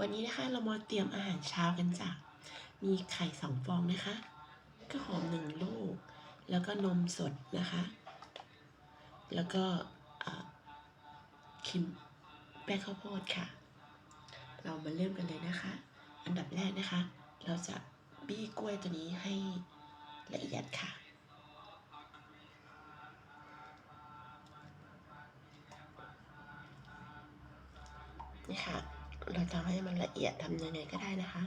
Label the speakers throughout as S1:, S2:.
S1: วันนี้นะคะเรามาเตรียมอาหารเช้ากันจ้ะ มีไข่สองฟองนะคะ ก็หอมหนึ่งลูก แล้วก็นมสดนะคะ แล้วก็ครีมแป้งข้าวโพดค่ะ เรามาเริ่มกันเลยนะคะ อันดับแรกนะคะ เราจะบี้กล้วยตัวนี้ให้ละเอียดค่ะนี่ค่ะ เราจะให้มันละเอียดทำยังไงก็ได้นะคะ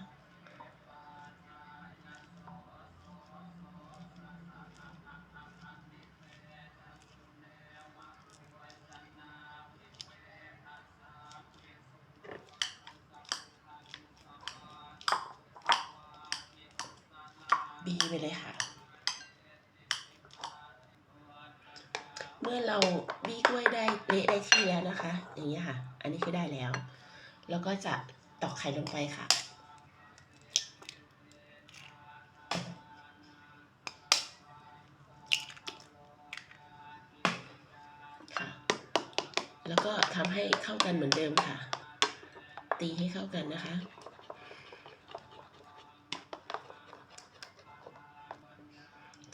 S1: บีไปเลยค่ะ เมื่อเราบี้กล้วยได้เละได้ที่แล้วนะคะ อย่างนี้ค่ะ อันนี้คือได้แล้ว แล้วก็จะตอกไข่ลงไปค่ะ ค่ะ แล้วก็ทำให้เข้ากันเหมือนเดิมค่ะ ตีให้เข้ากันนะคะ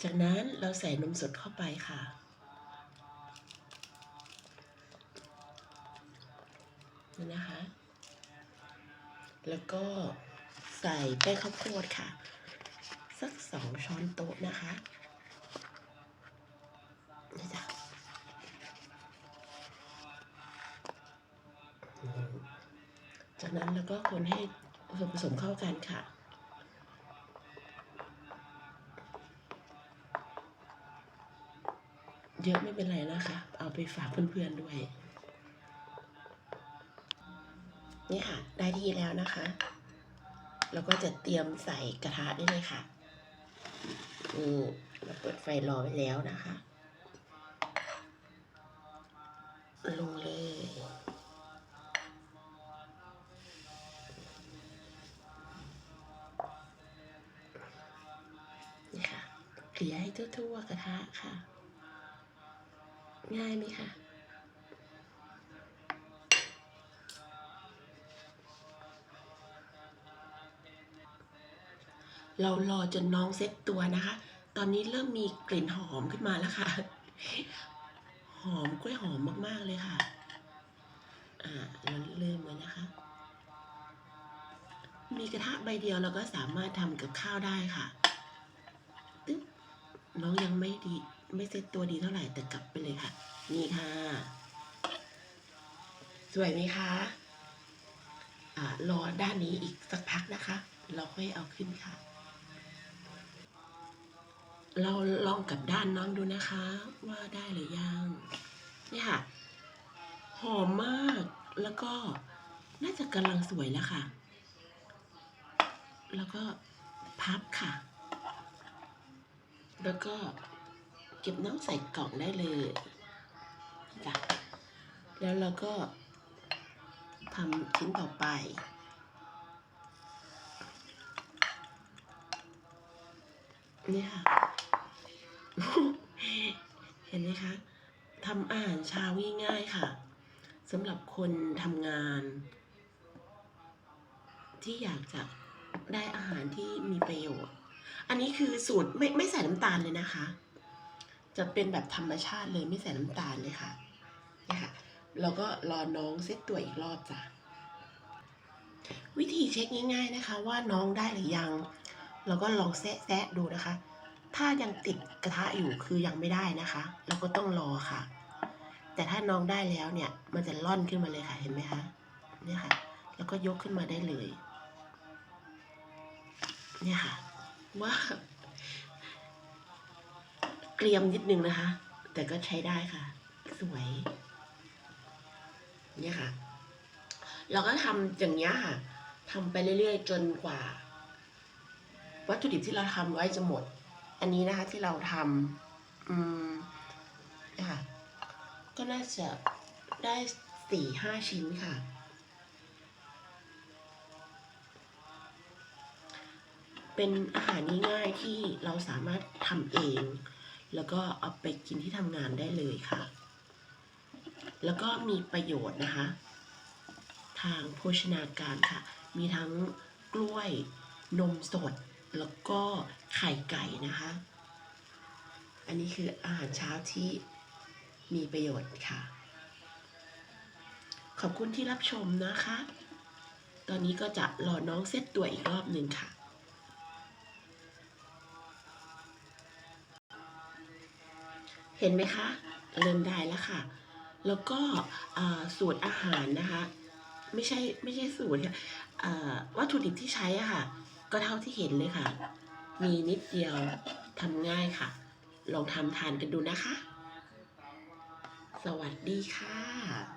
S1: จากนั้นเราใส่นมสดเข้าไปค่ะนี่นะคะ แล้วก็ใส่แป้งข้าวโพดค่ะ สักสองช้อนโต๊ะนะคะนี่จ้ะจากนั้นเราก็คนให้ส่วนผสมเข้ากันค่ะเยอะไม่เป็นไรนะคะ เอาไปฝากเพื่อนๆด้วย นี่ค่ะ ได้ที่แล้วนะคะแล้วก็จะเตรียมใส่กระทะได้เลยค่ะนี่เราเปิดไฟรอไว้แล้วนะคะ ลงเลยนี่ค่ะเกลี่ยให้ทั่วๆกระทะค่ะ ง่ายไหมคะ เรารอจนน้องเซ็ตตัวนะคะ ตอนนี้เริ่มมีกลิ่นหอมขึ้นมาแล้วค่ะ หอมกล้วยหอมมากๆเลยค่ะ อ่าเราเริ่มเลยนะคะ มีกระทะใบเดียวเราก็สามารถทำกับข้าวได้ค่ะตึ๊บน้องยังไม่ดี ไม่เซ็ตตัวดีเท่าไหร่แต่กลับไปเลยค่ะ นี่ค่ะ สวยไหมคะอ่ารอด้านนี้อีกสักพักนะคะ เราค่อยเอาขึ้นค่ะ เราลองกับด้านน้องดูนะคะ ว่าได้หรือยังนี่ค่ะ หอมมากแล้วก็น่าจะกำลังสวยแล้วค่ะ แล้วก็พับค่ะ แล้วก็เก็บน้ำใส่กล่องได้เลยจ้ะแล้วเราก็ทำชิ้นต่อไปนี่ค่ะ เห็นไหมคะทำอาหารเช้าง่ายๆค่ะสำหรับคนทำงาน ที่อยากจะได้อาหารที่มีประโยชน์ อันนี้คือสูตรไม่ไม่ใส่น้ำตาลเลยนะคะ จะเป็นแบบธรรมชาติเลยไม่ใส่น้ำตาลเลยค่ะนี่ค่ะเราก็รอน้องเซตตัวอีกรอบจ้ะวิธีเช็คง่าย ๆนะคะ ว่าน้องได้หรือยังเราก็ลองแซะแซะดูนะคะ ถ้ายังติดกระทะอยู่คือยังไม่ได้นะคะ เราก็ต้องรอค่ะ แต่ถ้าน้องได้แล้วเนี่ย มันจะล่อนขึ้นมาเลยค่ะ เห็นไหมคะ เนี่ยค่ะ แล้วก็ยกขึ้นมาได้เลย เนี่ยค่ะ ว่าเกรียมนิดนึงนะคะ แต่ก็ใช้ได้ค่ะ สวย เนี่ยค่ะ เราก็ทำอย่างเงี้ยค่ะทำไปเรื่อยๆ จนกว่า วัตถุดิบที่เราทำไว้จะหมด อันนี้นะคะที่เราทำอืมนะคะก็น่าจะได้สี่ห้าชิ้นค่ะ เป็นอาหารง่ายๆที่เราสามารถทำเอง แล้วก็เอาไปกินที่ทำงานได้เลยค่ะ แล้วก็มีประโยชน์นะคะ ทางโภชนาการค่ะ มีทั้งกล้วยนมสด แล้วก็ไข่ไก่นะคะ อันนี้คืออาหารเช้าที่มีประโยชน์ค่ะ ขอบคุณที่รับชมนะคะ ตอนนี้ก็จะรอน้องเซตตัวอีกรอบหนึ่งค่ะเห็นไหมคะ เริ่มได้แล้วค่ะ แล้วก็สูตรอาหารนะคะ ไม่ใช่ไม่ใช่สูตรวัตถุดิบที่ใช้อะค่ะ ก็เท่าที่เห็นเลยค่ะ มีนิดเดียวทำง่ายค่ะ ลองทำทานกันดูนะคะ สวัสดีค่ะ